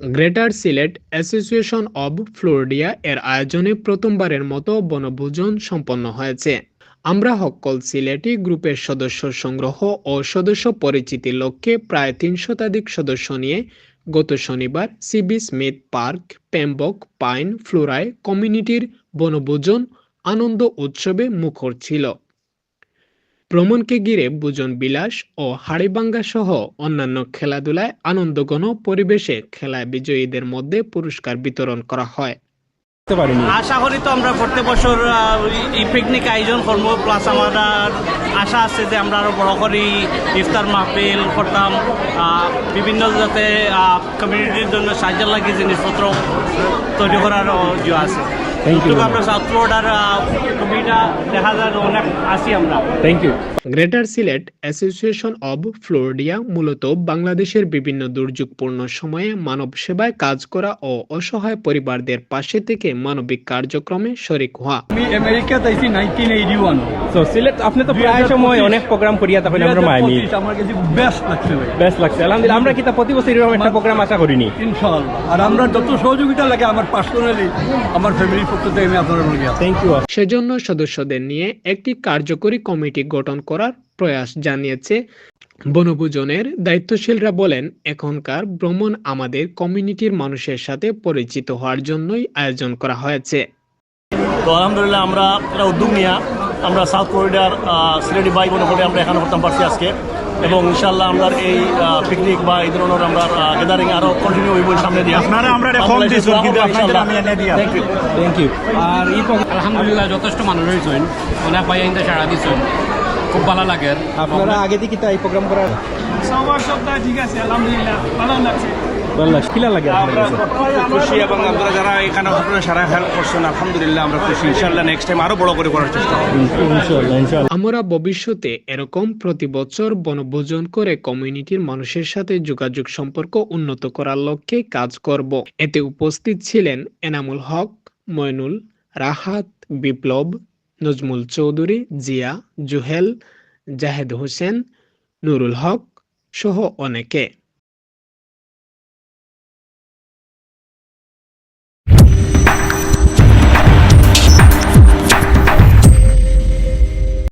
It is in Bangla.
Greater Sylhet association of Florida এর আয়োজনে প্রথমবারের মতো বনভোজন সম্পন্ন হয়েছে। আমরা হক্কল সিলেটি গ্রুপের সদস্য সংগ্রহ ও সদস্য পরিচিতির লক্ষ্যে প্রায় তিন শতাধিক সদস্য নিয়ে গত শনিবার CB Smith Park, Pembroke, Pine, ফ্লোরায় কমিউনিটির বনভোজন আনন্দ উৎসবে মুখর ছিল। ভ্রমণকে ঘিরে বুজন বিলাস ও হাড়িবাঙ্গা সহ অন্যান্য খেলাধুলায় আনন্দঘন পরিবেশে খেলায় বিজয়ীদের মধ্যে পুরস্কার বিতরণ করা হয়। আশা করি তো আমরা প্রত্যেক বছর আহ, এই পিকনিক আয়োজন করব প্লাস আমার আশা আছে যে আমরা আরও বড় করি ইফতার মাহফিল করতাম আহ, বিভিন্ন যাতে কমিউনিটির জন্য সাহায্য লাগে জিনিসপত্র তৈরি করার ইয়ে আছে। আমরা সাউথ দেখা যায় অনেক আছি আমরা। Thank you greater Sylhet association of Florida মূলত বাংলাদেশের বিভিন্ন দুর্যোগপূর্ণ সময়ে মানব সেবায় কাজ করা ও অসহায় পরিবারদের পাশে থেকে মানবিক কার্যক্রমে শরিক হওয়া। আমি আমেরিকাতে আইছি nineteen eighty one so Sylhet আপনি তো প্রায় সময় অনেক প্রোগ্রাম করিয়া তখন আমরা মাইমি আমার কাছে বেস্ট লাগছে ভাই। বেস্ট লাগছে। আলহামদুলিল্লাহ আমরা কি তা প্রতি বছর এরকম একটা প্রোগ্রাম আশা করিনি? ইনশাআল্লাহ। আর আমরা যত সহযোগিতা লাগে আমার পার্সোনালি আমার ফ্যামিলির পক্ষ আমি আপনার থ্যাংক ইউ সেজন্য সদস্যদের নিয়ে একটি কার্যকরী কমিটি গঠন করার প্রয়াস জানিয়েছে বনভোজনের দায়িত্বশীলরা বলেন এখনকার ভ্রমণ আমাদের কমিউনিটির মানুষের সাথে পরিচিত হওয়ার জন্যই আয়োজন করা হয়েছে। তো আলহামদুলিল্লাহ আমরা একটা উদ্যোগ নিয়ে আমরা সাউথ করিডোর সিলেটি বাই বোন আমরা এখানে করতাম পারছি আজকে। এবং ইনশাল্লাহ আমরা এই পিকনিক বা এই ধরনের আমরা গ্যাদারিং আরও কন্টিনিউ হইব সামনে দিয়ে। আপনারা আমরা এটা ফর্ম দিছো কিন্তু আপনাদের আমি এনে দিয়া। থ্যাংক ইউ থ্যাংক ইউ আর এই আলহামদুলিল্লাহ যথেষ্ট মানুষ হয়েছেন। ওনা পাই আইন্দা সারা দিছেন। খুব ভালো লাগে। আপনারা আগে থেকে তাই প্রোগ্রাম করার? সবার সপ্তাহ ঠিক আছে আলহামদুলিল্লাহ। ভালো লাগছে। ভালো কিলা লাগে আপনার খুশি এবং আপনারা যারা এখানে আপনারা সারা হেল্প করছেন আলহামদুলিল্লাহ আমরা খুশি। ইনশাল্লাহ নেক্সট টাইম আরও বড় করে করার চেষ্টা করব। ইনশাআল্লাহ ইনশাআল্লাহ। আমরা ভবিষ্যতে এরকম প্রতি বছর বনভোজন করে কমিউনিটির মানুষের সাথে যোগাযোগ সম্পর্ক উন্নত করার লক্ষ্যে কাজ করব। এতে উপস্থিত ছিলেন এনামুল হক ময়নুল রাহাত বিপ্লব নজমুল চৌধুরী জিয়া জুহেল জাহেদ হোসেন নুরুল হক সহ অনেকে।